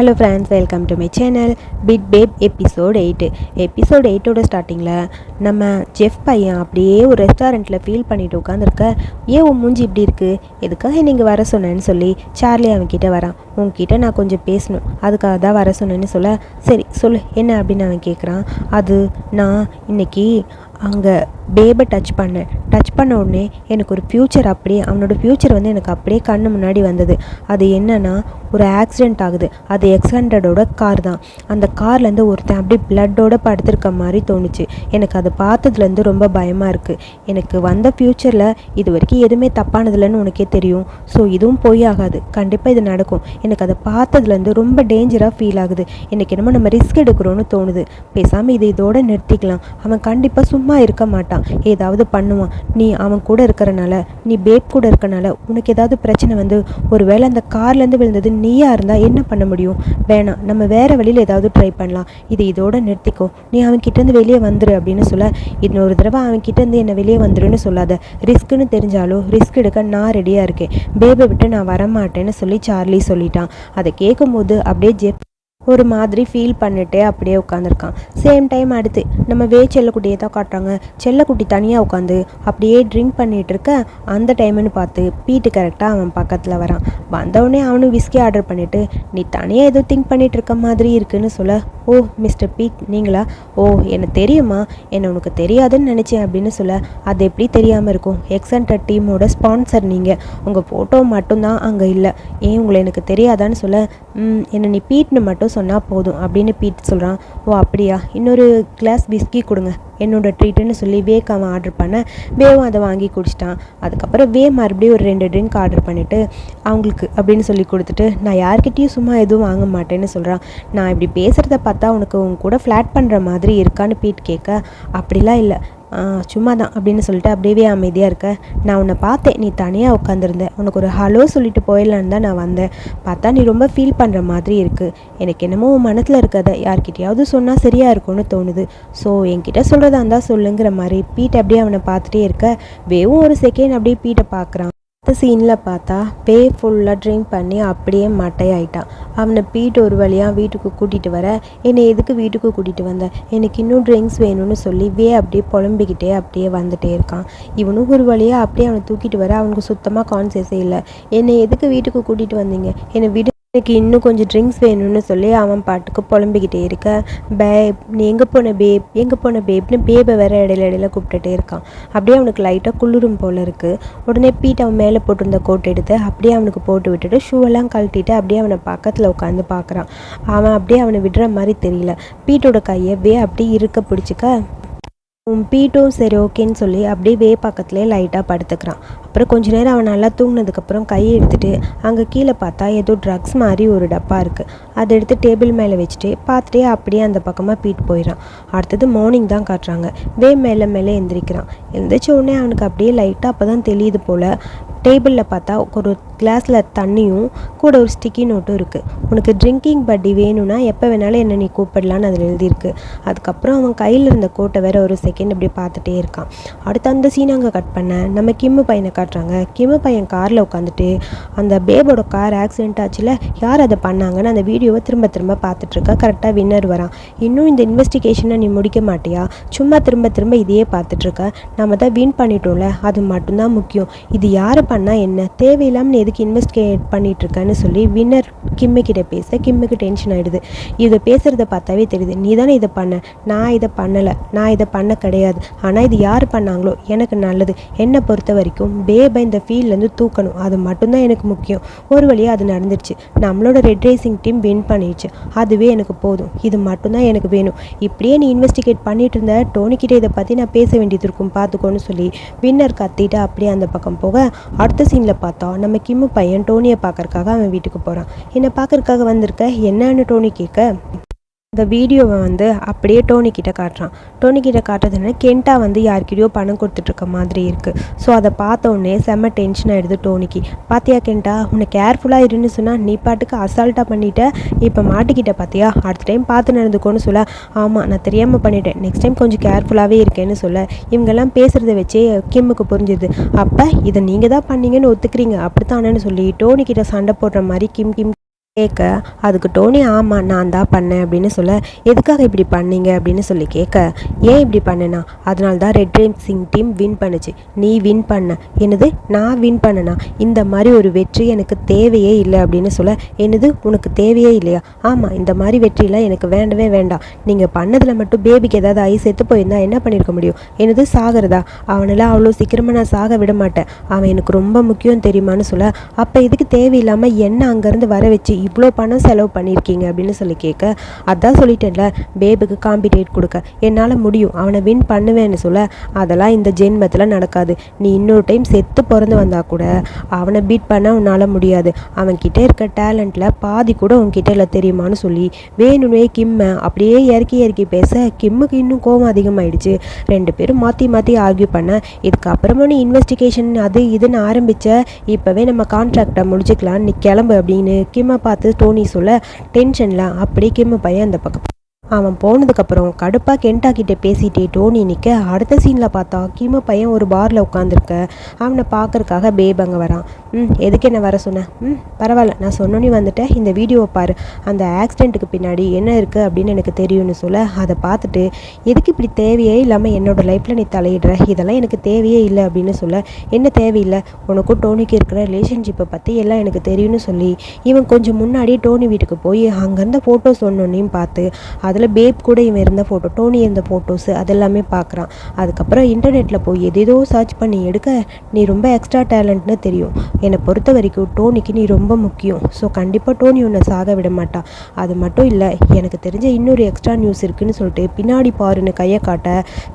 Hello friends welcome to my channel Pit Babe episode eight episode எயிட்டோட ஸ்டார்டிங்கில் நம்ம Jeff பையன் அப்படியே ஒரு ரெஸ்டாரண்ட்டில் ஃபீல் பண்ணிட்டு உட்காந்துருக்க ஏன் உன் மூஞ்சி இப்படி இருக்குது எதுக்காக நீங்கள் வர சொன்னேன்னு சொல்லி சார்லி அவன்கிட்ட வரான். உன்கிட்ட நான் கொஞ்சம் பேசணும். அதுக்காக தான் வர சொன்னேன்னு சொல்ல சரி சொல்லு. என்ன? அப்படின்னு அவன் கேட்குறான் அது நான் இன்னைக்கு அங்கே பேபை டச் பண்ணேன் டச் பண்ண உடனே எனக்கு ஒரு ஃப்யூச்சர் அப்படியே அவனோட ஃப்யூச்சர் வந்து எனக்கு அப்படியே கண்ணு முன்னாடி வந்தது. அது என்னன்னா ஒரு ஆக்சிடெண்ட் ஆகுது. அது எக்ஸ் ஹண்ட்ரடோட கார் தான். அந்த கார்லேருந்து ஒருத்தன் அப்படியே பிளட்டோட படுத்திருக்க மாதிரி தோணுச்சு. எனக்கு அதை பார்த்ததுலேருந்து ரொம்ப பயமாக இருக்குது எனக்கு வந்த ஃப்யூச்சரில் இது வரைக்கும் எதுவுமே தப்பானதில்லைன்னு உனக்கே தெரியும். ஸோ இதுவும் பொய் ஆகாது. கண்டிப்பாக இது நடக்கும். எனக்கு அதை பார்த்ததுலேருந்து ரொம்ப டேஞ்சராக ஃபீல் ஆகுது. எனக்கு என்னமோ நம்ம ரிஸ்க் எடுக்கிறோன்னு தோணுது. பேசாமல் இதை இதோட நிறுத்திக்கலாம். அவன் கண்டிப்பாக சும்மா இருக்க மாட்டான். ஏதாவது பண்ணுவான். நீ அவன் கூட இருக்கிறனால நீ பேப் கூட இருக்கனால உனக்கு ஏதாவது பிரச்சனை வந்து ஒரு வேளை அந்த கார்லேருந்து விழுந்தது நீயா இருந்தால் என்ன பண்ண முடியும்? வேணாம் நம்ம வேற வழியில் ஏதாவது ட்ரை பண்ணலாம். இதை இதோட நிறுத்திக்கோ. நீ அவன் கிட்டேருந்து வெளியே வந்துரு அப்படின்னு சொல்ல இன்னொரு தடவை அவன் கிட்டேருந்து என்னை வெளியே வந்துருன்னு சொல்லாத. ரிஸ்க்குன்னு தெரிஞ்சாலும் ரிஸ்க் எடுக்க நான் ரெடியாக இருக்கேன். பேபை விட்டு நான் வரமாட்டேன்னு சொல்லி சார்லி சொல்லிட்டான். அதை கேட்கும்போது அப்படியே ஜெப் ஒரு மாதிரி ஃபீல் பண்ணிட்டே அப்படியே உட்காந்துருக்கான் சேம் டைம் அடுத்து நம்ம வே செல்லக்குட்டியை தான் காட்டுறாங்க. செல்லக்குட்டி தனியாக உட்காந்து அப்படியே ட்ரிங்க் பண்ணிகிட்டு இருக்க அந்த டைம்னு பார்த்து பீட்டு கரெக்டாக அவன் பக்கத்தில் வரான். வந்தவுடனே அவனும் விஸ்கி ஆர்டர் பண்ணிவிட்டு நீ தனியாக ஏதோ திங்க் பண்ணிகிட்டு இருக்க மாதிரி இருக்குன்னு சொல்ல. ஓ மிஸ்டர் பீட் நீங்களா? ஓ எனக்கு தெரியுமா? என்னை உனக்கு தெரியாதுன்னு நினச்சேன் அப்படின்னு சொல்ல. அது எப்படி தெரியாமல் இருக்கும்? எக்ஸன்டர் டீமோட ஸ்பான்சர் நீங்கள் உங்கள் ஃபோட்டோ மட்டும்தான் அங்கே இல்லை. ஏன் உங்களை எனக்கு தெரியாதான்னு சொல்ல. என்னை நீ பீட்னு மட்டும் சொன்னால் போதும் அப்படின்னு பீட் சொல்கிறான் ஓ அப்படியா? இன்னொரு கிளாஸ் விஸ்கி கொடுங்க. என்னோட ட்ரீட்டுன்னு சொல்லி வேக் அவன் ஆர்டர் பண்ண. வேவும் அதை வாங்கி குடிச்சிட்டான். அதுக்கப்புறம் வே மறுபடியும் ஒரு ரெண்டு ட்ரிங்க் ஆர்டர் பண்ணிவிட்டு அவங்களுக்கு அப்படின்னு சொல்லி கொடுத்துட்டு நான் யார்கிட்டேயும் சும்மா எதுவும் வாங்க மாட்டேன்னு சொல்கிறான் நான் இப்படி பேசுகிறத பார்த்தா உனக்கு உன் கூட ஃப்ளாட் பண்ணுற மாதிரி இருக்கான்னு பீட் கேட்க அப்படிலாம் இல்லை. சும்மா தான் அப்படின்னு சொல்லிட்டு அப்படியே அமைதியாக இருக்க. நான் உன்னை பார்த்தேன். நீ தனியாக உட்காந்துருந்த உனக்கு ஒரு ஹலோ சொல்லிட்டு போயிடலான்னு தான் நான் வந்தேன். பார்த்தா நீ ரொம்ப ஃபீல் பண்ணுற மாதிரி இருக்குது எனக்கு என்னமோ உன் மனசில் இருக்கிறத யார்கிட்டையாவது சொன்னால் சரியாக இருக்கும்னு தோணுது. ஸோ என்கிட்ட சொல்கிறதா இருந்தால் சொல்லுங்கிற மாதிரி பீட் அப்படியே அவனை பார்த்துட்டே இருக்க. வேவும் ஒரு செகண்ட் அப்படியே பீட்டை பார்க்குறான். அடுத்த சீனில் பார்த்தா பே ஃபுல்லாக ட்ரிங்க் பண்ணி அப்படியே மட்டையாயிட்டான். அவனை பீட் ஒரு வழியாக வீட்டுக்கு கூட்டிகிட்டு வர என்னை எதுக்கு வீட்டுக்கு கூட்டிகிட்டு வந்த? எனக்கு இன்னும் ட்ரிங்க்ஸ் வேணும்னு சொல்லி வே அப்படியே புலம்பிக்கிட்டே அப்படியே வந்துட்டே இருக்கான். இவனும் ஒரு வழியாக அப்படியே அவனை தூக்கிட்டு வர அவனுக்கு சுத்தமாக கான்சியஸே இல்லை. என்னை எதுக்கு வீட்டுக்கு கூட்டிகிட்டு வந்தீங்க? என்னை விடு எனக்கு இன்னும் கொஞ்சம் ட்ரிங்க்ஸ் வேணும்னு சொல்லி அவன் பாட்டுக்கு புலம்பிக்கிட்டே இருக்க. பேப் நீ எங்கே போன பேப் எங்கே போன பேப்னு பேபை வேற இடையில இடையில கூப்பிட்டுட்டே இருக்கான். அப்படியே அவனுக்கு லைட்டாக குளிரும் போல இருக்குது உடனே பீட் அவன் மேலே போட்டிருந்த கோட் எடுத்து அப்படியே அவனுக்கு போட்டு விட்டுட்டு ஷூ எல்லாம் கழட்டிட்டு அப்படியே அவனை பக்கத்தில் உட்காந்து பார்க்குறான் அவன் அப்படியே அவனை விடுற மாதிரி தெரியல. பீட்டோட கையை வே அப்படியே இருக்க பிடிச்சிக்க. உன் பீட்டும் சரி ஓகேன்னு சொல்லி அப்படியே வே பக்கத்துலேயே லைட்டாக படுத்துக்கிறான். அப்புறம் கொஞ்ச நேரம் அவன் நல்லா தூங்கினதுக்கப்புறம் கையை எடுத்துட்டு அங்கே கீழே பார்த்தா ஏதோ ட்ரக்ஸ் மாதிரி ஒரு டப்பா இருக்குது அதை எடுத்து டேபிள் மேலே வச்சுட்டு பார்த்துட்டே அப்படியே அந்த பக்கமாக பீட் போயிடறான் அடுத்தது மார்னிங் தான் காட்டுறாங்க. வே மேலே மேலே எந்திரிக்கிறான். எந்திரிச்ச உடனே அவனுக்கு அப்படியே லைட்டாக அப்போ தான் தெரியுது போல். டேபிளில் பார்த்தா ஒரு கிளாஸில் தண்ணியும் கூட ஒரு ஸ்டிக்கி நோட்டும் இருக்குது உனக்கு ட்ரிங்கிங் பட்டி வேணும்னா எப்போ வேணாலும் என்ன நீ கூப்பிடலான்னு அதில் எழுதியிருக்கு. அதுக்கப்புறம் அவன் கையில் இருந்த கோட்டை வேற ஒரு செகண்ட் அப்படியே பார்த்துட்டே இருக்கான். அடுத்து அந்த சீன் அங்கே கட் பண்ண. நம்ம கிம்மு பையனை காட்டுறாங்க. கிம்மு பையன் காரில் உட்காந்துட்டு அந்த பேபோட கார் ஆக்சிடென்ட் ஆச்சுல யார் அதை பண்ணாங்கன்னு அந்த வீடியோவை திரும்ப திரும்ப பார்த்துட்ருக்கா கரெக்டாக வின்னர் வரான். இன்னும் இந்த இன்வெஸ்டிகேஷனை நீ முடிக்க மாட்டியா? சும்மா திரும்ப திரும்ப இதையே பார்த்துட்ருக்க நம்ம தான் வின் பண்ணிட்டோம்ல அது மட்டும்தான் முக்கியம். இது யார் பண்ணால் என்ன? தேவையில்லாமல் எதுக்கு இன்வெஸ்டிகேட் பண்ணிகிட்ருக்கேன்னு சொல்லி வின்னர் கிம்மிக்கிட்ட பேச கிம்முக்கு டென்ஷன் ஆயிடுது. இதை பேசுகிறத பார்த்தாவே தெரியுது. நீ தானே இதை பண்ண. நான் இதை பண்ணலை. நான் இதை பண்ண கிடையாது. ஆனால் இது யார் பண்ணாங்களோ? எனக்கு நல்லது. என்னை பொறுத்த வரைக்கும் பேபை இந்த ஃபீல்ட்லேருந்து தூக்கணும். அது மட்டும்தான் எனக்கு முக்கியம். ஒரு வழியாக அது நடந்துருச்சு. நம்மளோட ரெட் ரேசிங் டீம் வின் பண்ணிடுச்சு அதுவே எனக்கு போதும். இது மட்டும்தான் எனக்கு வேணும். இப்படியே நீ இன்வெஸ்டிகேட் பண்ணிட்டு இருந்த டோனிக்கிட்ட இதை பற்றி நான் பேச வேண்டியது இருக்கும். பார்த்துக்கோன்னு சொல்லி வின்னர் கத்திட்டு அப்படியே அந்த பக்கம் போக அடுத்த சீனில் பார்த்தா நம்ம கிம்மு பையன் டோனியை பார்க்கறக்காக அவன் வீட்டுக்கு போகிறான் என்னை பார்க்கறக்காக வந்திருக்க? என்னன்னு டோனி கேட்க இந்த வீடியோவை வந்து அப்படியே டோனி கிட்ட காட்டுறான். டோனி கிட்ட காட்டுறதுன்னா கென்ட்டா வந்து யார்கிட்டயோ பணம் கொடுத்துட்ருக்க மாதிரி இருக்குது ஸோ அதை பார்த்த உடனே செம்ம டென்ஷன் ஆகிடுது டோனிக்கு. பாத்தியா கென்ட்டா உன்னை கேர்ஃபுல்லாக இருன்னு சொன்னால் நீ பாட்டுக்கு அசால்ட்டாக பண்ணிட்ட. இப்போ மாட்டிக்கிட்ட பார்த்தியா அடுத்த டைம் பார்த்து நடந்துக்கோன்னு சொல்ல. ஆமாம் நான் தெரியாமல் பண்ணிட்டேன். நெக்ஸ்ட் டைம் கொஞ்சம் கேர்ஃபுல்லாகவே இருக்கேன்னு சொல்ல. இவங்கெல்லாம் பேசுகிறத வச்சே கிம்முக்கு புரிஞ்சுது அப்போ இதை நீங்கள் தான் பண்ணீங்கன்னு ஒத்துக்கிறீங்க. அப்படித்தானேன்னு சொல்லி டோனி கிட்ட சண்டை போடுற மாதிரி கிம் கிம் கேட்க அதுக்கு டோனி ஆமாம் நான் தான் பண்ணேன் அப்படின்னு சொல்ல எதுக்காக இப்படி பண்ணீங்க? அப்படின்னு சொல்லி கேட்க ஏன் இப்படி பண்ணேனா? அதனால தான் red dream sing team win பண்ணுச்சு. நீ வின் பண்ண. என்னது? நான் வின் பண்ணனா? இந்த மாதிரி ஒரு வெற்றி எனக்கு தேவையே இல்லை அப்படின்னு சொல்ல என்னது? உனக்கு தேவையே இல்லையா? ஆமாம் இந்த மாதிரி வெற்றிலாம் எனக்கு வேண்டவே வேண்டாம். நீங்கள் பண்ணதில் மட்டும் பேபிக்கு ஏதாவது ஐ செத்து போயிருந்தா என்ன பண்ணியிருக்க முடியும்? என்னது? சாகிறதா? அவனெல்லாம் அவ்வளோ சீக்கிரமாக நான் சாக விட மாட்டேன். அவன் எனக்கு ரொம்ப முக்கியம் தெரியுமான்னு சொல்ல அப்போ இதுக்கு தேவையில்லாமல் என்ன அங்கேருந்து வர வச்சு இவ்வளோ பணம் செலவு பண்ணியிருக்கீங்க அப்படின்னு சொல்லி கேட்க அதான் சொல்லிட்டேன்ல பேபுக்கு காம்பிடேட் கொடுக்க. என்னால் முடியும். அவனை வின் பண்ணுவேன்னு சொல்ல அதெல்லாம் இந்த ஜென்மத்தில் நடக்காது. நீ இன்னொரு டைம் செத்து பிறந்து வந்தால் கூட அவனை பீட் பண்ண உன்னால் முடியாது. அவன்கிட்ட இருக்க டேலண்ட்டில் பாதி கூட உன்கிட்ட இல்லை தெரியுமான்னு சொல்லி வேணுமே கிம்மை அப்படியே இறக்கி இறக்கி பேச கிம்முக்கு இன்னும் கோபம் அதிகமாயிடுச்சு. ரெண்டு பேரும் மாற்றி மாற்றி ஆர்கியூ பண்ண இதுக்கப்புறமா நீ இன்வெஸ்டிகேஷன் அது இதுன்னு ஆரம்பித்த இப்போவே நம்ம கான்ட்ராக்டை முடிச்சுக்கலாம் நீ கிளம்பு அப்படின்னு கிம்மை பார்த்து டோனி சொல்ல டென்ஷனில் அப்படியே கிம்மு பையன் அந்த பக்கம் அவன் போனதுக்கப்புறம் கடுப்பாக கென்டா கிட்டே பேசிட்டே டோனி நிற்க அடுத்த சீனில் பார்த்தா கிமு பையன் ஒரு பாரில் உட்காந்துருக்க அவனை பார்க்கறக்காக பேப் அங்கே வரான். ம் எதுக்கு என்ன வர சொன்னேன் ம் பரவாயில்ல நான் சொன்னோன்னே வந்துட்டேன். இந்த வீடியோவை பாரு. அந்த ஆக்சிடெண்ட்டுக்கு பின்னாடி என்ன இருக்குது அப்படின்னு எனக்கு தெரியும்னு சொல்ல அதை பார்த்துட்டு எதுக்கு இப்படி தேவையே இல்லாமல் என்னோடய லைஃப்பில் நீ தலையிடுற? இதெல்லாம் எனக்கு தேவையே இல்லை அப்படின்னு சொல்ல என்ன தேவையில்லை? உனக்கும் டோனிக்கு இருக்கிற ரிலேஷன்ஷிப்பை பற்றி எல்லாம் எனக்கு தெரியும்னு சொல்லி இவன் கொஞ்சம் முன்னாடி டோனி வீட்டுக்கு போய் அங்கேருந்து ஃபோட்டோஸ் ஒன்றொன்னையும் பார்த்து அதில் பேப் கூட இவன் இருந்த ஃபோட்டோ டோனி இருந்த ஃபோட்டோஸ் அதெல்லாமே பார்க்குறான் அதுக்கப்புறம் இன்டர்நெட்டில் போய் எதேதோ சர்ச் பண்ணி எடுக்க நீ ரொம்ப எக்ஸ்ட்ரா டேலண்ட்னு தெரியும். என்னை பொறுத்த வரைக்கும் டோனிக்கு நீ ரொம்ப முக்கியம். ஸோ கண்டிப்பாக டோனி உன்னை சாக விட மாட்டான். அது மட்டும் இல்லை எனக்கு தெரிஞ்ச இன்னொரு எக்ஸ்ட்ரா நியூஸ் இருக்குன்னு சொல்லிட்டு பின்னாடி பாருன்னு கையை காட்ட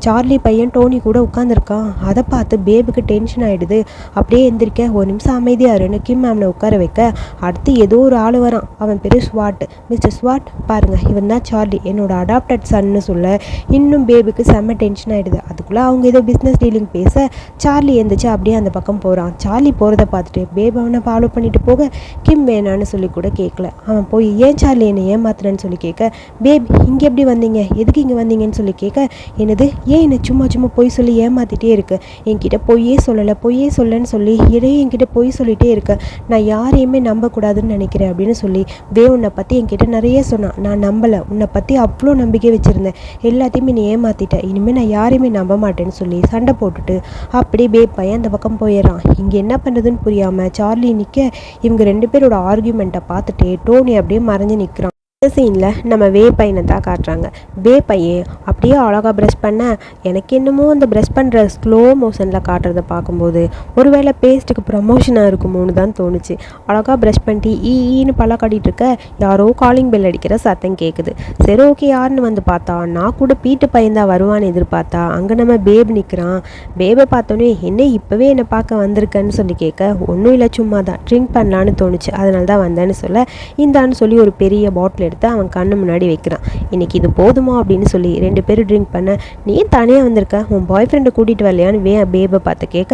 சார்லி பையன் டோனி கூட உட்காந்துருக்கான் அதை பார்த்து பேபுக்கு டென்ஷன் ஆகிடுது அப்படியே எந்திரிக்க ஒரு நிமிஷம் அமைதியாக இருன்னு கிம் மேம்னை உட்கார வைக்க அடுத்து ஏதோ ஒரு ஆள் வரான். அவன் பேர் ஸ்வாட். மிஸ்டர் ஸ்வாட் பாருங்கள் இவன் தான் சார்லி. என்னோட அடாப்டட் சன்னு சொல்ல இன்னும் பேபிக்கு செம்ம டென்ஷன் ஆகிடுது அதுக்குள்ளே அவங்க ஏதோ பிஸ்னஸ் டீலிங் பேச சார்லி எந்திரிச்சு அப்படியே அந்த பக்கம் போகிறான் சார்லி போகிறத பார்த்துட்டு பேப் அவனை ஃபாலோ பண்ணிட்டு போக. கிம் வேணான்னு சொல்லி கூட கேட்கல அவன் போய் ஏன் சார்லி என்னை ஏமாத்துறேன்னு சொல்லி கேட்க பேப் இங்கே எப்படி வந்தீங்க? எதுக்கு இங்கே வந்தீங்கன்னு சொல்லி கேட்க என்னது? ஏன் என்னை சும்மா சும்மா பொய் சொல்லி ஏமாத்திட்டே இருக்கு? என்கிட்ட பொய்யே சொல்லலை. பொய்யே சொல்லன்னு சொல்லி இடையே என்கிட்ட பொய் சொல்லிட்டே இருக்க. நான் யாரையுமே நம்பக்கூடாதுன்னு நினைக்கிறேன் அப்படின்னு சொல்லி வே உன்னை பற்றி என்கிட்ட நிறைய சொன்னான். நான் நம்பலை. உன்னை பற்றி அவ்வளோ நம்பிக்கை வச்சுருந்தேன். எல்லாத்தையுமே நீ ஏமாத்திட்ட. இனிமேல் நான் யாரையுமே நம்ப மாட்டேன்னு சொல்லி சண்டை போட்டுட்டு அப்படியே பே பையன் அந்த பக்கம் போயிடுறான். இங்கே என்ன பண்ணுறதுன்னு புரியாமல் சார்லி நிற்க இவங்க ரெண்டு பேரோட ஆர்கியூமெண்ட்டை பார்த்துட்டே டோனி அப்படியே மறைஞ்சு நிற்கிறான் இந்த சீனில் நம்ம வே பையனை தான் காட்டுறாங்க. வே பையன் அப்படியே அழகாக ப்ரெஷ் பண்ண எனக்கு என்னமோ அந்த ப்ரெஷ் பண்ணுற ஸ்லோ மோஷனில் காட்டுறத பார்க்கும்போது ஒருவேளை பேஸ்ட்டுக்கு ப்ரமோஷனாக இருக்குமோன்னு தான் தோணுச்சு. அழகாக ப்ரெஷ் பண்ணிட்டு ஈ ஈன்னு பல்ல காட்டிகிட்டு இருக்க. யாரோ காலிங் பெல் அடிக்கிற சத்தம் கேட்குது சரி ஓகே யாருன்னு வந்து பார்த்தா நான் கூட பீட்டு பையன் தான் வருவான்னு எதிர்பார்த்தா அங்கே நம்ம பேப் நிற்கிறான் பேபை பார்த்தோன்னே என்ன இப்போவே என்னை பார்க்க வந்திருக்கேன்னு சொல்லி கேட்க ஒன்றும் இல்லை சும்மா தான் ட்ரிங்க் பண்ணலான்னு தோணுச்சு. அதனால தான் வந்தேன்னு சொல்ல இந்தான்னு சொல்லி ஒரு பெரிய பாட்டில் எடுத்து அவன் கண்ணு முன்னாடி வைக்கிறான். இன்னைக்கு இது போதுமா? அப்படின்னு சொல்லி ரெண்டு பேரும் ட்ரிங்க் பண்ண நீ ஏன் தனியாக வந்திருக்க? உன் பாய் ஃப்ரெண்டை கூட்டிகிட்டு வரலையான்னு வே பேபை பார்த்து கேட்க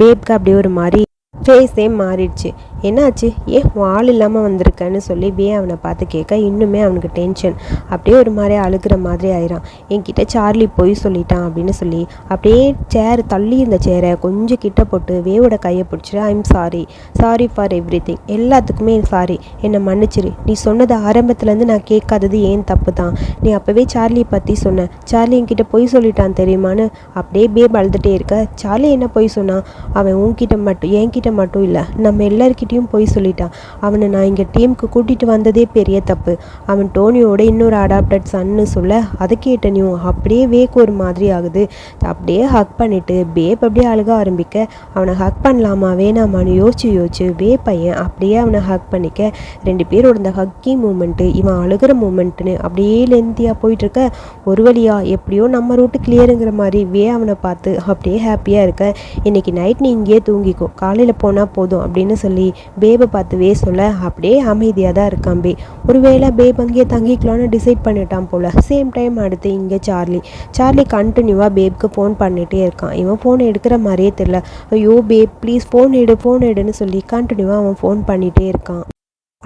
பேப்க்கு அப்படியே ஒரு மாதிரி ஃபேஸே மாறிடுச்சு. என்னாச்சு? ஏன் ஆள் இல்லாமல் வந்திருக்கன்னு சொல்லி வே அவனை பார்த்து கேட்க இன்னுமே அவனுக்கு டென்ஷன் அப்படியே ஒரு மாதிரி அழுகிற மாதிரி ஆயிரான் என்கிட்ட சார்லி போய் சொல்லிட்டான் அப்படின்னு சொல்லி அப்படியே சேர் தள்ளி இருந்த சேரை கொஞ்சம் கிட்ட போட்டு வேவோட கையை பிடிச்சிட்டு I'm sorry sorry for everything எல்லாத்துக்குமே சாரி என்னை மன்னிச்சிரு. நீ சொன்னது ஆரம்பத்துலேருந்து நான் கேட்காதது ஏன் தப்பு தான் நீ அப்போவே சார்லி பற்றி சொன்ன. சார்லி என்கிட்ட பொய் சொல்லிட்டான் தெரியுமான்னு? அப்படியே பே அழுதுகிட்டே இருக்க. சார்லி என்ன பொய் சொன்னான் அவன் உன்கிட்ட மட்டும் என்கிட்ட மட்டும் இல்லை நம்ம எல்லார்கிட்டையும் போய் சொல்லிட்டான். அவனை நான் இங்கே டீமுக்கு கூட்டிகிட்டு வந்ததே பெரிய தப்பு. அவன் டோனியோட இன்னொரு அடாப்டட் சன்னு சொல்ல அதை கேட்ட நீ அப்படியே வேக் ஒரு மாதிரி ஆகுது. அப்படியே ஹக் பண்ணிட்டு பேப் அப்படியே அழுக ஆரம்பிக்க. அவனை ஹக் பண்ணலாமா வேணாமான்னு யோசிச்சு யோசிச்சு வே பையன் அப்படியே அவனை ஹக் பண்ணிக்க. ரெண்டு பேரோட இந்த ஹக்கி மூமெண்ட்டு இவன் அழுகிற மூமெண்ட்டுன்னு அப்படியே லென்த்தியாக போயிட்டுருக்க ஒரு வழியா எப்படியோ நம்ம ரூட்டு கிளியருங்கிற மாதிரி வே அவனை பார்த்து அப்படியே ஹாப்பியாக இருக்க. இன்னைக்கு நைட் நீ இங்கேயே தூங்கிக்கோ. காலையில் போனால் போதும் அப்படின்னு சொல்லி பேபை பார்த்துவே சொல்ல அப்படியே அமைதியாக தான் இருக்கான் பே. ஒருவேளை பேப் அங்கேயே தங்கிக்கலாம்னு டிசைட் பண்ணிட்டான் போல். சேம் டைம் அடுத்து இங்கே சார்லி. சார்லி கண்டினியூவாக பேப்க்கு ஃபோன் பண்ணிகிட்டே இருக்கான். இவன் ஃபோன் எடுக்கிற மாதிரியே தெரில ஐயோ பேப் ப்ளீஸ் ஃபோன் எடு ஃபோன் எடுன்னு சொல்லி கண்டினியூவாக அவன் ஃபோன் பண்ணிகிட்டே இருக்கான்.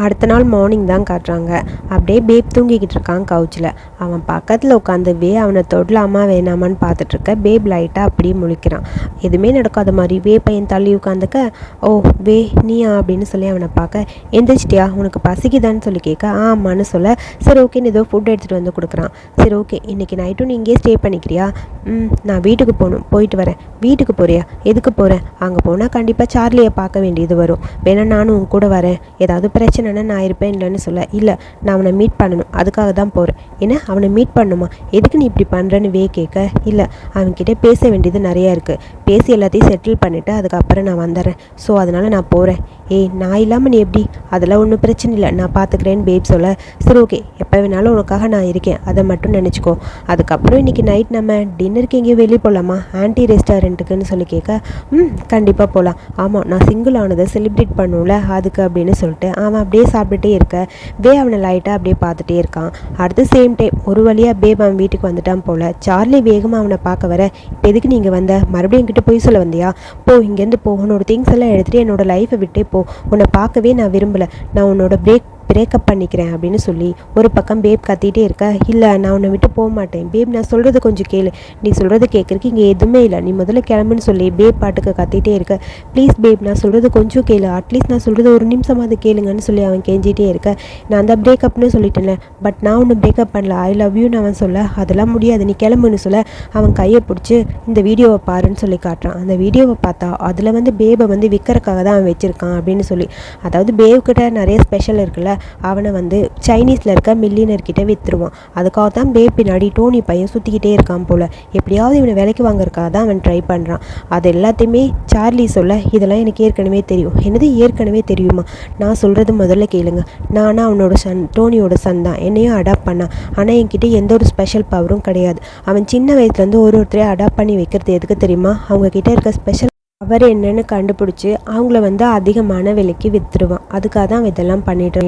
அடுத்த நாள் மார்னிங் தான் காட்டுறாங்க. அப்படியே பேப் தூங்கிக்கிட்டு இருக்கான் கவுச்சில் அவன் பக்கத்தில் உட்காந்து வே அவனை தொடலாமா வேணாமான்னு பார்த்துட்ருக்க பேப் லைட்டாக அப்படியே முழிக்கிறான். எதுவுமே நடக்காத மாதிரி வே பையன் தள்ளி உட்காந்துக்க ஓ வே நீயா? அப்படின்னு சொல்லி அவனை பார்க்க எந்திரிச்சிட்டியா? உனக்கு பசிக்குதான்னு சொல்லி கேட்க ஆமான்னு சொல்ல. சரி ஓகேன்னு ஏதோ ஃபுட் எடுத்துகிட்டு வந்து கொடுக்குறான். சரி ஓகே இன்றைக்கி நைட்டும் நீ இங்கேயே ஸ்டே பண்ணிக்கிறியா? ம் நான் வீட்டுக்கு போகணும். போயிட்டு வரேன். வீட்டுக்கு போகிறியா எதுக்கு போகிறேன் அங்கே போனால் கண்டிப்பாக சார்லியை பார்க்க வேண்டியது வரும். வேணா நானும் உன் கூட வரேன். ஏதாவது பிரச்சனை வேணும்னா நான் இருப்பேன் இல்லைன்னு சொல்ல இல்லை நான் அவனை மீட் பண்ணணும். அதுக்காக தான் போகிறேன் ஏன்னா அவனை மீட் பண்ணுமா? எதுக்கு நீ இப்படி பண்ணுறேன்னு வே கேட்க. இல்லை அவன்கிட்ட பேச வேண்டியது நிறையா இருக்குது பேசி எல்லாத்தையும் செட்டில் பண்ணிவிட்டு அதுக்கப்புறம் நான் வந்துடுறேன். ஸோ அதனால் நான் போகிறேன் ஏய் நான் இல்லாமல் நீ எப்படி? அதெல்லாம் ஒன்றும் பிரச்சனை இல்லை. நான் பார்த்துக்கிறேன்னு பேப் சொல்ல. சரி ஓகே எப்போ வேணாலும் உனக்காக நான் இருக்கேன். அதை மட்டும் நினச்சிக்கோ. அதுக்கப்புறம் இன்றைக்கி நைட் நம்ம டின்னருக்கு எங்கேயும் வெளியே போகலாமா ஆன்டி ரெஸ்டாரண்ட்டுக்குன்னு சொல்லி கேட்க ம் கண்டிப்பாக போகலாம் ஆமாம் நான் சிங்கிள் ஆனதை செலிப்ரேட் பண்ணுவோம்ல அதுக்கு அப்படின்னு சொல்லிட்டு ஆமாம் அப்படி அப்படியே சாப்பிட்டுட்டே இருக்க. பே அவனை லைட்டாக அப்படியே பார்த்துட்டே இருக்கான். அடுத்த சேம் டைம் ஒரு வழியாக பேப் அவன் வீட்டுக்கு வந்துட்டான் போல். சார்லி வேகமாக அவனை பார்க்க வர இப்போ எதுக்கு நீங்கள் வந்த? மறுபடியும் என்கிட்ட போய் சொல்ல வந்தியா? போ இங்கேருந்து போ. உன்னோட திங்ஸ் எல்லாம் எடுத்துகிட்டு என்னோட லைஃப்பை விட்டே போ. உன்னை பார்க்கவே நான் விரும்பலை. நான் உன்னோட பிரேக் பிரேக்கப் பண்ணிக்கிறேன் அப்படின்னு சொல்லி ஒரு பக்கம் பேப் கத்திகிட்டே இருக்க இல்லை நான் உன்னை விட்டு போக மாட்டேன். பேப் நான் சொல்கிறது கொஞ்சம் கேளு. நீ சொல்கிறது கேட்குறக்கு இங்கே எதுவுமே இல்லை. நீ முதல்ல கிளம்புன்னு சொல்லி பேப் பாட்டுக்கு கத்திகிட்டே இருக்க. ப்ளீஸ் பேப் நான் சொல்கிறது கொஞ்சம் கேளு. அட்லீஸ்ட் நான் சொல்கிறது ஒரு நிமிஷமாவது கேளுங்கன்னு சொல்லி அவன் கெஞ்சிட்டே இருக்க. நான் தான் பிரேக்கப்னு சொல்லிட்டேன்ல. பட் நான் ஒன்று பிரேக்கப் பண்ணல. ஐ லவ் யூன்னு அவன் சொல்ல. அதெல்லாம் முடியாது. நீ கிளம்புன்னு சொல்ல. அவன் கையை பிடிச்சி இந்த வீடியோவை பாருன்னு சொல்லி காட்டுறான். அந்த வீடியோவை பார்த்தா அதில் வந்து பேபை வந்து விற்கிறக்காக தான் அவன் வச்சுருக்கான் அப்படின்னு சொல்லி. அதாவது பேவ் கிட்ட நிறைய ஸ்பெஷல் இருக்குல்ல. அவனை வந்து சைனீஸில் இருக்க மில்லினர்கிட்ட விற்றுருவான் அதுக்காக தான் பே பின்னாடி டோனி பையன் சுற்றிக்கிட்டே இருக்கான் போல். எப்படியாவது இவனை விலைக்கு வாங்குறதுக்காக தான் அவன் ட்ரை பண்ணுறான் அது எல்லாத்தையுமே சார்லி சொல்ல இதெல்லாம் எனக்கு ஏற்கனவே தெரியும். என்னது ஏற்கனவே தெரியுமா? நான் சொல்கிறது முதல்ல கேளுங்க. நானா அவனோட சன் டோனியோட சன் தான். என்னையும் அடாப்ட் பண்ணான் ஆனால் என்கிட்ட எந்த ஒரு ஸ்பெஷல் பவரும் கிடையாது. அவன் சின்ன வயசுலேருந்து ஒரு ஒருத்தரையும் அடாப்ட் பண்ணி வைக்கிறது எதுக்கு தெரியுமா? அவங்க கிட்ட இருக்க ஸ்பெஷல் அவர் என்னன்னு கண்டுபிடிச்சி அவங்கள வந்து அதிகமான விலைக்கு விற்றுருவான் அதுக்காக தான் அவன் இதெல்லாம் பண்ணிட்டு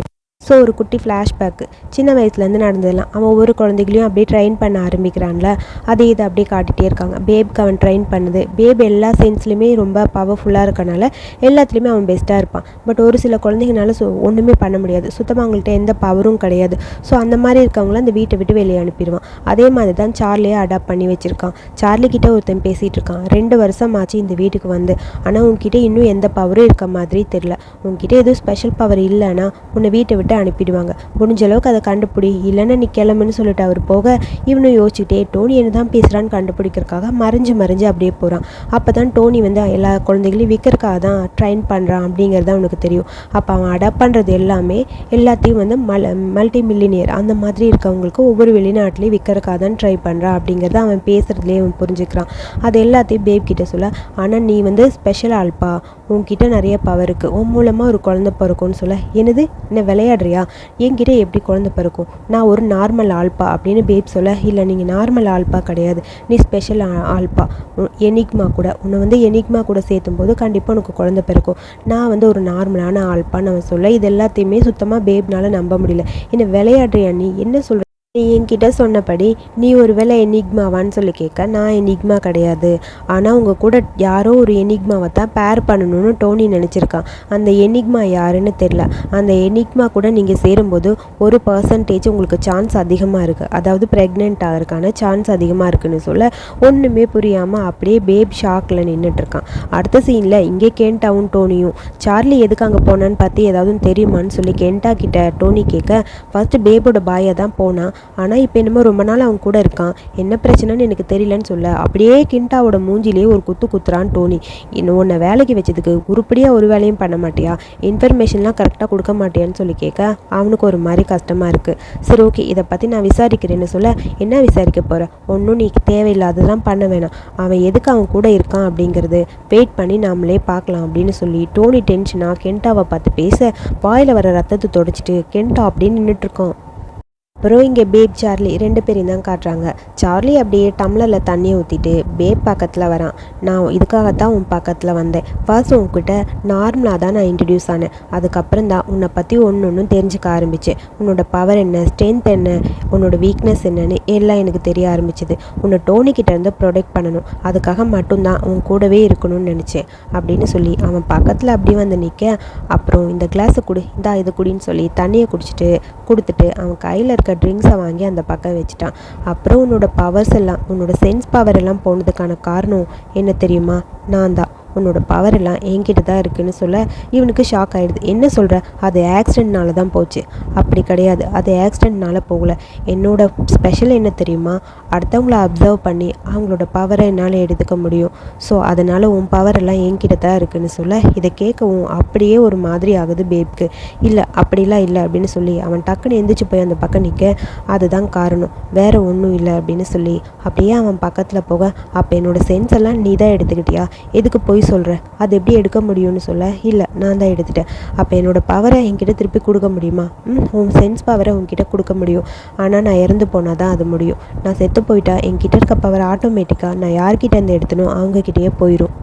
ஸோ ஒரு குட்டி ஃப்ளாஷ்பேக்கு சின்ன வயசுலேருந்து நடந்ததெல்லாம். அவன் ஒவ்வொரு குழந்தைகளையும் அப்படியே ட்ரெயின் பண்ண ஆரம்பிக்கிறான்ல. அதே இதை அப்படியே காட்டிகிட்டே இருக்காங்க. பேப்க்கு அவன் ட்ரெயின் பண்ணுது. பேப் எல்லா சென்ஸ்லையுமே ரொம்ப பவர்ஃபுல்லாக இருக்கனால எல்லாத்துலேயுமே அவன் பெஸ்ட்டாக இருப்பான். பட் ஒரு சில குழந்தைங்கனால ஸோ ஒன்றுமே பண்ண முடியாது. சுத்தமாக அவங்கள்ட்ட எந்த பவரும் கிடையாது. ஸோ அந்த மாதிரி இருக்கவங்கள அந்த வீட்டை விட்டு வெளியே அனுப்பிடுவான் அதே மாதிரி தான் சார்லியே அடாப்ட் பண்ணி வச்சுருக்கான். சார்லி கிட்டே ஒருத்தன் பேசிகிட்டு இருக்கான். ரெண்டு வருஷம் ஆச்சு இந்த வீட்டுக்கு வந்து. ஆனால் உங்ககிட்ட இன்னும் எந்த பவரும் இருக்க மாதிரி தெரில உங்ககிட்ட எதுவும் ஸ்பெஷல் பவர் இல்லைன்னா உன்னை வீட்டை விட்டு அனுப்பிடுவாங்க. முடிஞ்ச அளவுக்கு அதை கண்டுபிடி. இல்லைன்னா நீ கிளம்புன்னு சொல்லிட்டு அவர் போக இவனும் யோசிச்சுட்டே டோனி என்ன தான் பேசுகிறான்னு கண்டுபிடிக்கிறதுக்காக மறைஞ்சு மறைஞ்சு அப்படியே போகிறான் அப்போ தான் டோனி வந்து எல்லா குழந்தைகளையும் விற்கிறக்காக தான் ட்ரைன் பண்ணுறான் அப்படிங்கிறது அவனுக்கு தெரியும். அப்போ அவன் அடாப்ட் பண்ணுறது எல்லாமே எல்லாத்தையும் வந்து மல் மல்டி மில்லினியர் அந்த மாதிரி இருக்கவங்களுக்கு ஒவ்வொரு வெளிநாட்டிலையும் விற்கிறக்காக தான் ட்ரை பண்ணுறான் அப்படிங்கிறத அவன் பேசுகிறதுலேயே அவன் புரிஞ்சுக்கிறான். அது எல்லாத்தையும் பேப் கிட்ட சொல்ல ஆனால் நீ வந்து ஸ்பெஷல் ஆள்பா. உன்கிட்ட நிறைய பவர் இருக்குது உன் மூலமாக ஒரு குழந்தை பிறக்கும்னு சொல்ல. என்னது? என்ன விளையாடுறியா? என்கிட்ட எப்படி குழந்தை பிறக்கும்? நான் ஒரு நார்மல் ஆள்பா? அப்படின்னு பேப் சொல்ல இல்லை நீங்கள் நார்மல் ஆள்பா கிடையாது. நீ ஸ்பெஷல் ஆள்பா. எனிக்மா கூட. உன்னை வந்து எனிக்மா கூட சேர்த்தும் போது கண்டிப்பாக உனக்கு குழந்தை பிறக்கும். நான் வந்து ஒரு நார்மலான ஆள்பான்னு அவன் சொல்ல இது எல்லாத்தையுமே சுத்தமாக பேப்னால நம்ப முடியல. என்ன விளையாடுறியா நீ? என்ன சொல்கிற நீ என்கிட்ட சொன்னபடி நீ ஒரு வேளை எனிக்மாவான்னு சொல்லி கேட்க நான் எனிக்மா கிடையாது. ஆனால் உங்கள் கூட யாரோ ஒரு எனிக்மாவை தான் பேர் பண்ணணும்னு டோனி நினச்சிருக்கான் அந்த எனிக்மா யாருன்னு தெரில அந்த எனிக்மா கூட நீங்கள் சேரும்போது ஒரு பர்சன்டேஜ் உங்களுக்கு சான்ஸ் அதிகமாக இருக்குது அதாவது ப்ரெக்னென்ட் ஆகிறதுக்கான சான்ஸ் அதிகமாக இருக்குன்னு சொல்ல ஒன்றுமே புரியாமல் அப்படியே பேப் ஷாக்கில் நின்றுட்டுருக்கான் அடுத்த சீனில் இங்கே கேன்டாவும் டோனியும். சார்லி எதுக்கு அங்கே போனான்னு பார்த்து ஏதாவது தெரியுமான்னு சொல்லி கென்டா கிட்ட டோனி கேட்க ஃபஸ்ட்டு பேபோட பாயை தான் போனான் ஆனால் இப்போ என்னமோ ரொம்ப நாள் அவன் கூட இருக்கான். என்ன பிரச்சனைன்னு எனக்கு தெரியலன்னு சொல்ல. அப்படியே கிண்டாவோட மூஞ்சிலேயே ஒரு குத்து குத்துறான் டோனி. இன்னும் உன்னை வேலைக்கு வச்சதுக்கு உருப்படியாக ஒரு வேலையும் பண்ண மாட்டியா? இன்ஃபர்மேஷன்லாம் கரெக்டாக கொடுக்க மாட்டியான்னு சொல்லி கேட்க அவனுக்கு ஒரு மாதிரி கஷ்டமாக இருக்குது சரி ஓகே இதை பற்றி நான் விசாரிக்கிறேன்னு சொல்ல என்ன விசாரிக்க போகிற ஒன்றும் நீ தேவையில்லாததெல்லாம் பண்ண வேணாம். அவன் எதுக்கு அவன் கூட இருக்கான் அப்படிங்கிறது வெயிட் பண்ணி நாமளே பார்க்கலாம் அப்படின்னு சொல்லி டோனி டென்ஷனாக கெண்டாவை பார்த்து பேச வாயில் வர ரத்தத்தை தொடச்சிட்டு கெண்டா அப்படின்னு நின்றுட்டுருக்கோம் அப்புறம் இங்கே பேப் சார்லி ரெண்டு பேரையும் தான் காட்டுறாங்க. சார்லி அப்படியே டம்ளரில் தண்ணியை ஊற்றிட்டு பேப் பக்கத்தில் வரான். நான் இதுக்காகத்தான் உன் பக்கத்தில் வந்தேன். ஃபர்ஸ்ட் உன்கிட்ட நார்மலாக தான் நான் இன்ட்ரடியூஸ் ஆனேன். அதுக்கப்புறம் தான் உன்னை பற்றி ஒன்று ஒன்றும் தெரிஞ்சுக்க ஆரம்பிச்சு உன்னோட பவர் என்ன ஸ்ட்ரென்த் என்ன உன்னோட வீக்னஸ் என்னன்னு எல்லாம் எனக்கு தெரிய ஆரம்பிச்சது. உன்னை டோனிக்கிட்ட இருந்து ப்ரொடெக்ட் பண்ணணும். அதுக்காக மட்டும்தான் உன் கூடவே இருக்கணும்னு நினச்சேன். அப்படின்னு சொல்லி அவன் பக்கத்தில் அப்படியே வந்து நிற்க அப்புறம் இந்த கிளாஸை குடி இந்தா இது குடின்னு சொல்லி தண்ணியை குடிச்சிட்டு கொடுத்துட்டு அவன் கையில் இருக்க ட்ரிங்க்ஸை வாங்கி அந்த பக்கம் வச்சுட்டான். அப்புறம் உன்னோட பவர்ஸ் எல்லாம் உன்னோட சென்ஸ் பவர் எல்லாம் போனதுக்கான காரணம் என்ன தெரியுமா? நான் தான் உன்னோட பவர் எல்லாம் என்கிட்ட தான் இருக்குன்னு சொல்ல இவனுக்கு ஷாக் ஆகிடுது என்ன சொல்கிற அது ஆக்சிடென்ட்னால தான் போச்சு. அப்படி கிடையாது. அது ஆக்சிடென்ட்னால போகல. என்னோட ஸ்பெஷல் என்ன தெரியுமா? அடுத்தவங்கள அப்சர்வ் பண்ணி அவங்களோட பவரை என்னால் எடுத்துக்க முடியும். ஸோ அதனால் உன் பவர் எல்லாம் என்கிட்ட தான் இருக்குன்னு சொல்ல இதை கேட்கவும் அப்படியே ஒரு மாதிரி ஆகுது பேப்க்கு இல்லை அப்படிலாம் இல்லை அப்படின்னு சொல்லி அவன் டக்குன்னு எந்திரிச்சு போய் அந்த பக்கம் நிற்க அதுதான் காரணம். வேற ஒன்றும் இல்லை அப்படின்னு சொல்லி அப்படியே அவன் பக்கத்தில் போக அப்போ என்னோட சென்ஸ் எல்லாம் நீ தான் எடுத்துக்கிட்டியா? எதுக்கு போய் சொல்கிறேன் அது எப்படி எடுக்க முடியும்னு சொல்ல? இல்லை நான் தான் எடுத்துட்டேன். அப்போ என்னோட பவரை என்கிட்ட திருப்பி கொடுக்க முடியுமா? ம் உன் சென்ஸ் பவரை உன்கிட்ட கொடுக்க முடியும். ஆனால் நான் இறந்து போனால் தான் அது முடியும். நான் செத்து போயிட்டா என்கிட்ட இருக்க பவர் ஆட்டோமேட்டிக்காக நான் யார்கிட்ட இருந்து எடுத்தனோ அவங்கக்கிட்டேயே போயிடும்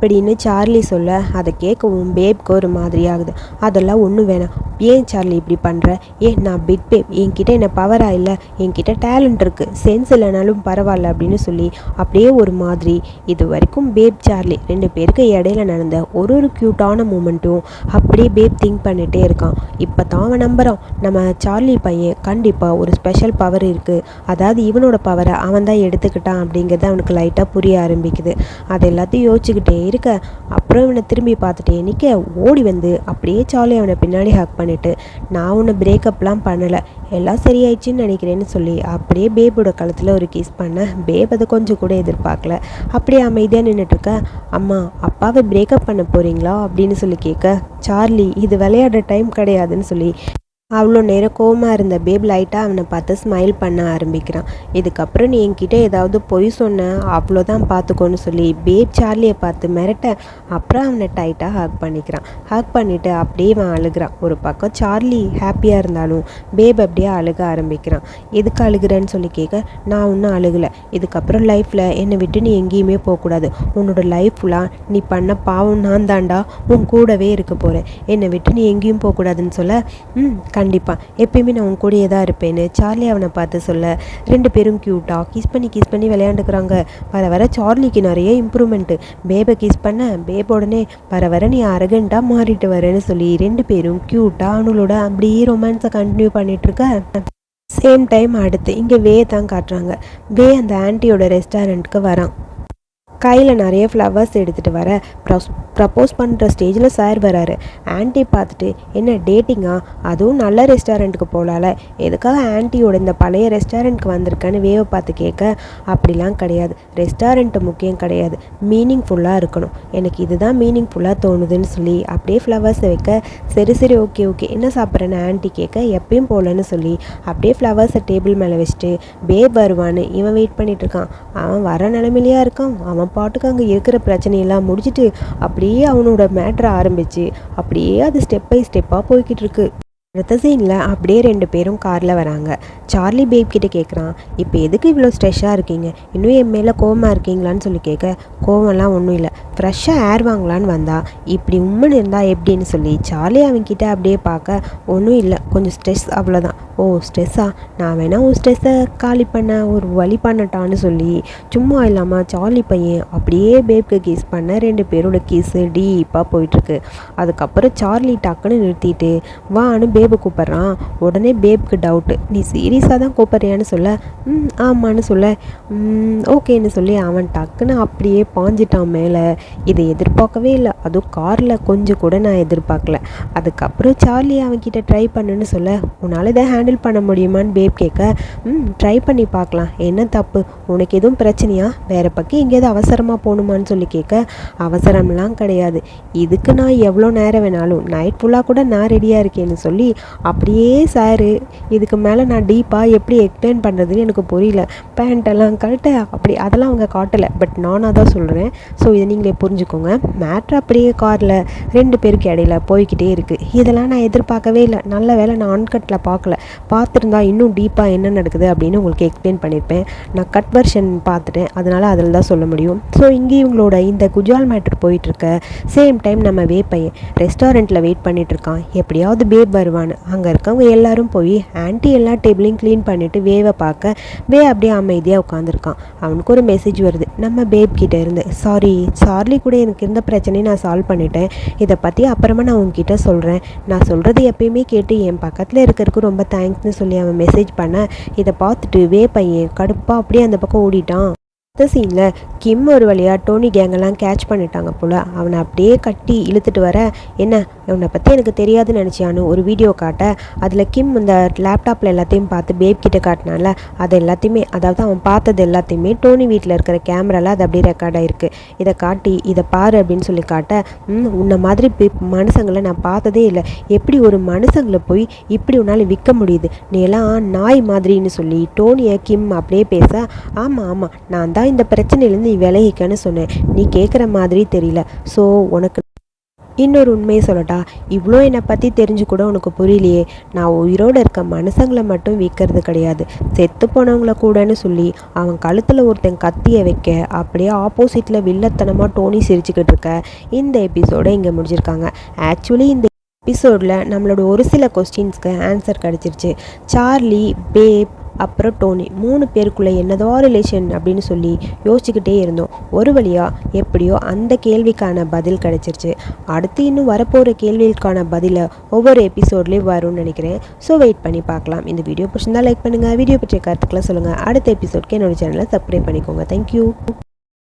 அப்படின்னு சார்லி சொல்ல அதை கேட்கவும் பேப்க்கு ஒரு மாதிரி ஆகுது. அதெல்லாம் ஒன்றும் வேணாம். ஏன் சார்லி இப்படி பண்ணுற ஏன் நான் பிட் பேப் என்கிட்ட என்ன பவராக இல்லை? என்கிட்ட டேலண்ட் இருக்குது சென்ஸ் இல்லைனாலும் பரவாயில்ல அப்படின்னு சொல்லி அப்படியே ஒரு மாதிரி இது வரைக்கும் பேப் சார்லி. ரெண்டு பேருக்கு இடையில நடந்த ஒரு ஒரு க்யூட்டான மூமெண்ட்டும் அப்படியே பேப் திங்க் பண்ணிகிட்டே இருக்கான். இப்போ தான் அவன் நம்புகிறான் நம்ம சார்லி பையன் கண்டிப்பாக ஒரு ஸ்பெஷல் பவர் இருக்குது அதாவது இவனோட பவரை அவன் தான் எடுத்துக்கிட்டான் அப்படிங்கிறது அவனுக்கு லைட்டாக புரிய ஆரம்பிக்குது. அது எல்லாத்தையும் யோசிச்சுக்கிட்டே இருக்க. அப்புறம் இவனை திரும்பி பார்த்துட்டே நிற்க ஓடி வந்து அப்படியே சாலி அவனை பின்னாடி ஹக் பண்ணிவிட்டு நான் உன்னை பிரேக்கப்லாம் பண்ணலை. எல்லாம் சரியாயிடுச்சுன்னு நினைக்கிறேன்னு சொல்லி அப்படியே பேபோட கழுத்தில் ஒரு கிஸ் பண்ண பேப் அதை கொஞ்சம் கூட எதிர்பார்க்கல. அப்படியே அமைதியாக நின்றுட்டுருக்க அம்மா அப்பாவை பிரேக்கப் பண்ண போகிறீங்களா அப்படின்னு சொல்லி கேட்க சார்லி இது விளையாடுற டைம் கிடையாதுன்னு சொல்லி அவ்வளோ நேரம் கோவமாக இருந்த பேப் லைட்டாக அவனை பார்த்து ஸ்மைல் பண்ண ஆரம்பிக்கிறான். இதுக்கப்புறம் நீ என்கிட்ட ஏதாவது பொய் சொன்ன அவ்வளோதான் பார்த்துக்கோன்னு சொல்லி பேப் சார்லியை பார்த்து மிரட்ட அப்புறம் அவனை டைட்டாக ஹக் பண்ணிக்கிறான். ஹக் பண்ணிவிட்டு அப்படியே அவன் அழுகிறான். ஒரு பக்கம் சார்லி ஹாப்பியாக இருந்தாலும் பேப் அப்படியே அழுக ஆரம்பிக்கிறான். எதுக்கு அழுகிறேன்னு சொல்லி கேட்க நான் ஒன்றும் அழுகலை. இதுக்கப்புறம் லைஃப்பில் என்னை விட்டு நீ எங்கேயுமே போகக்கூடாது. உன்னோட லைஃப் ஃபுல்லாக நீ பண்ண பாவம் நான் தாண்டா உன் கூடவே இருக்க போகிறேன் என்னை விட்டு நீ எங்கேயும் போகக்கூடாதுன்னு சொல்ல ம் கண்டிப்பாக எப்பயுமே நான் உன் கூடயே தான் இருப்பேன்னு சார்லி அவனை பார்த்து சொல்ல ரெண்டு பேரும் க்யூட்டாக கிஸ் பண்ணி கிஸ் பண்ணி விளையாண்டுக்கிறாங்க. வர வர சார்லிக்கு நிறைய இம்ப்ரூவ்மெண்ட்டு பேபை கிஸ் பண்ண பேப் உடனே வர வர நீ அரகண்டாக மாறிட்டு வரேன்னு சொல்லி ரெண்டு பேரும் க்யூட்டாக அவனோட அப்படியே ரொமான்ஸை கண்டினியூ பண்ணிகிட்ருக்க சேம் டைம் அடுத்து இங்கே வே தான் காட்டுறாங்க. வே அந்த ஆன்ட்டியோட ரெஸ்டாரண்ட்டுக்கு வரான். கையில் நிறைய ஃப்ளவர்ஸ் எடுத்துகிட்டு வர. ப்ரஸ் ப்ரப்போஸ் பண்ணுற ஸ்டேஜில் சார் வராரு. ஆன்ட்டி பார்த்துட்டு என்ன டேட்டிங்கா அதுவும் நல்ல ரெஸ்டாரண்ட்டுக்கு போகலால எதுக்காக ஆன்ட்டியோட இந்த பழைய ரெஸ்டாரண்ட்க்கு வந்திருக்கேன்னு வேவை பார்த்து கேட்க? அப்படிலாம் கிடையாது. ரெஸ்டாரண்ட்டு முக்கியம் கிடையாது. மீனிங்ஃபுல்லாக இருக்கணும். எனக்கு இதுதான் மீனிங்ஃபுல்லாக தோணுதுன்னு சொல்லி அப்படியே ஃப்ளவர்ஸை வைக்க சரி சரி ஓகே ஓகே என்ன சாப்பிட்றேன்னு ஆன்ட்டி கேட்க எப்பயும் போகலன்னு சொல்லி அப்படியே ஃப்ளவர்ஸை டேபிள் மேலே வச்சுட்டு பேப் வருவான்னு இவன் வெயிட் பண்ணிகிட்ருக்கான் அவன் வர நிலமையிலையாக இருக்கான்? அவன் பாட்டுக்கு அங்கே இருக்கிற பிரச்சனையெல்லாம் முடிச்சுட்டு அப்படியே அவனோட மேட்ரை ஆரம்பிச்சு அப்படியே அது ஸ்டெப் பை ஸ்டெப்பாக போய்கிட்டு இருக்கு. அடுத்த சீனில் அப்படியே ரெண்டு பேரும் காரில் வராங்க. சார்லி பேப் கிட்ட கேட்குறான் இப்போ எதுக்கு இவ்வளோ ஸ்ட்ரெஷ்ஷாக இருக்கீங்க? இன்னும் என் மேலே கோவமாக இருக்கீங்களான்னு சொல்லி கேட்க கோவம்லாம் ஒன்றும் இல்லை. ஃப்ரெஷ்ஷாக ஏர் வாங்கலான்னு வந்தா இப்படி உம்முன்னு இருந்தால் எப்படின்னு சொல்லி சார்லி அவன்கிட்ட அப்படியே பார்க்க ஒன்றும் இல்லை. கொஞ்சம் ஸ்ட்ரெஸ் அவ்வளோதான் ஓ ஸ்ட்ரெஸ்ஸா நான் வேணா உன் ஸ்ட்ரெஸ்ஸை காலி பண்ண ஒரு வழி பண்ணட்டான்னு சொல்லி சும்மா இல்லாமல் சார்லி பையன் அப்படியே பேப்க்கு கிஸ் பண்ண ரெண்டு பேரோட கிஸ்ஸு டீப்பாக போயிட்டுருக்கு. அதுக்கப்புறம் சார்லி டக்குன்னு நிறுத்திட்டு வான்னு பேபை கூப்பிட்றான். உடனே பேப்க்கு டவுட்டு நீ சீரியஸாக தான் கூப்பிட்றியான்னு சொல்ல? ம் ஆமான்னு சொல்ல. ஓகேன்னு சொல்லி அவன் டக்குன்னு அப்படியே பாஞ்சிட்டான் மேலே. இதை எதிர்பார்க்கவே இல்லை. அதுவும் காரில் கொஞ்சம் கூட நான் எதிர்பார்க்கல. அதுக்கப்புறம் சார்லி அவன்கிட்ட ட்ரை பண்ணுன்னு சொல்ல உன்னால் இதை ஹேண்டில் பண்ண முடியுமான்னு பேப் கேட்க ம் ட்ரை பண்ணி பார்க்கலாம். என்ன தப்பு? உனக்கு எதுவும் பிரச்சனையா? வேற பக்கம் எங்கேயாவது அவசரமாக போகணுமான்னு சொல்லி கேட்க அவசரம்லாம் கிடையாது. இதுக்கு நான் எவ்வளோ நேரம் வேணாலும் நைட் ஃபுல்லாக கூட நான் ரெடியாக இருக்கேன்னு சொல்லி அப்படியே சாரு இதுக்கு மேலே நான் டீப்பாக எப்படி எக்ஸ்பிளைன் பண்ணுறதுன்னு எனக்கு புரியல. பேண்ட்டெல்லாம் கழட்ட அப்படி அதெல்லாம் அவங்க காட்டலை. பட் நானாக தான் சொல்கிறேன் ஸோ இதை நீங்களே புரிஞ்சுக்கோங்க. மேட்ரு அப்படியே காரில் ரெண்டு பேருக்கு இடையில போய்கிட்டே இருக்குது இதெல்லாம் நான் எதிர்பார்க்கவே இல்லை. நல்ல வேளை நான் ஆன்கட்டில் பார்க்கல. பார்த்துருந்தா இன்னும் டீப்பாக என்ன நடக்குது அப்படின்னு உங்களுக்கு எக்ஸ்பிளைன் பண்ணியிருப்பேன் நான் கட் வெர்ஷன் பார்த்துட்டேன். அதனால் அதில் தான் சொல்ல முடியும். ஸோ இங்கே இவங்களோட இந்த குஜால் மேட்ரு போயிட்டுருக்க. சேம் டைம் நம்ம வே பையன் ரெஸ்டாரண்ட்டில் வெயிட் பண்ணிகிட்ருக்கான் இருக்கான் எப்படியாவது பேப் வருவான்னு. அங்கே இருக்கவங்க எல்லாரும் போய் ஆன்ட்டி எல்லா டேபிளையும் க்ளீன் பண்ணிவிட்டு வேவை பார்க்க வே அப்படியே அமைதியாக உட்காந்துருக்கான் அவனுக்கு ஒரு மெசேஜ் வருது. நம்ம பேப் கிட்டே இருந்து சாரி சார்லி கூட எனக்கு இருந்த பிரச்சனையை நான் சால்வ் பண்ணிட்டேன். இதை பற்றி அப்புறமா நான் உங்ககிட்ட சொல்கிறேன் நான் சொல்கிறது எப்பயுமே கேட்டு என் பக்கத்தில் இருக்கிறதுக்கு ரொம்ப தேங்க்ஸ் தேங்க்ஸ்னு சொல்லி அவன் மெசேஜ் பண்ண இதை பார்த்துட்டு வே பையன் கடுப்பாக அப்படியே அந்த பக்கம் ஓடிட்டான். அடுத்த சீனில் கிம் ஒரு வழியாக டோனி கேங்கெல்லாம் கேட்ச் பண்ணிட்டாங்க போல். அவனை அப்படியே கட்டி இழுத்துட்டு வர என்ன அவனை பற்றி எனக்கு தெரியாதுன்னு நினச்சியான்னு ஒரு வீடியோ காட்ட அதில் கிம் இந்த லேப்டாப்பில் எல்லாத்தையும் பார்த்து பேப் கிட்ட காட்டினால அது எல்லாத்தையுமே அதாவது அவன் பார்த்தது எல்லாத்தையுமே டோனி வீட்டில் இருக்கிற கேமராவில் அது அப்படியே ரெக்கார்ட் ஆகிருக்கு இதை காட்டி இதை பாரு அப்படின்னு சொல்லி காட்ட ம் உன்னை மாதிரி மனுஷங்களை நான் பார்த்ததே இல்லை. எப்படி ஒரு மனுஷங்களை போய் இப்படி உன்னால் விற்க முடியுது? நீ எல்லாம் நாய் மாதிரின்னு சொல்லி டோனியை கிம் அப்படியே பேச ஆமாம் ஆமாம் நான் தான் இந்த பிரச்சனையிலேருந்து நீ விலகிக்கன்னு சொன்னேன். நீ கேட்குற மாதிரி தெரியல. ஸோ உனக்கு இன்னொரு உண்மையை சொல்லட்டா? இவ்வளோ என்னை பற்றி தெரிஞ்சு கூட உனக்கு புரியலையே. நான் உயிரோடு இருக்க மனுஷங்களை மட்டும் விற்கிறது கிடையாது. செத்து போனவங்கள கூடன்னு சொல்லி அவன் கழுத்தில் ஒருத்தன் கத்தியை வைக்க அப்படியே ஆப்போசிட்டில் வில்லத்தனமாக டோனி சிரிச்சுக்கிட்டு இருக்க. இந்த எபிசோடை இங்கே முடிஞ்சிருக்காங்க. ஆக்சுவலி இந்த எபிசோடில் நம்மளோட ஒரு சில கொஸ்டின்ஸ்க்கு ஆன்சர் கிடச்சிருச்சு. சார்லி பேப் அப்புறம் டோனி. மூணு பேருக்குள்ளே என்னதோ ரிலேஷன் அப்படின்னு சொல்லி யோசிச்சுக்கிட்டே இருந்தோம். ஒரு வழியாக எப்படியோ அந்த கேள்விக்கான பதில் கிடச்சிருச்சு. அடுத்து இன்னும் வரப்போகிற கேள்விகளுக்கான பதிலை ஒவ்வொரு எபிசோட்லேயும் வரும்னு நினைக்கிறேன். ஸோ வெயிட் பண்ணி பார்க்கலாம். இந்த வீடியோ பிடிச்சிருந்தா லைக் பண்ணுங்கள் வீடியோ பற்றிய கருத்துக்களை சொல்லுங்கள் அடுத்த எபிசோட்க்கு என்னோட சேனலை சப்ஸ்கிரைப் பண்ணிக்கோங்க. தேங்க்யூ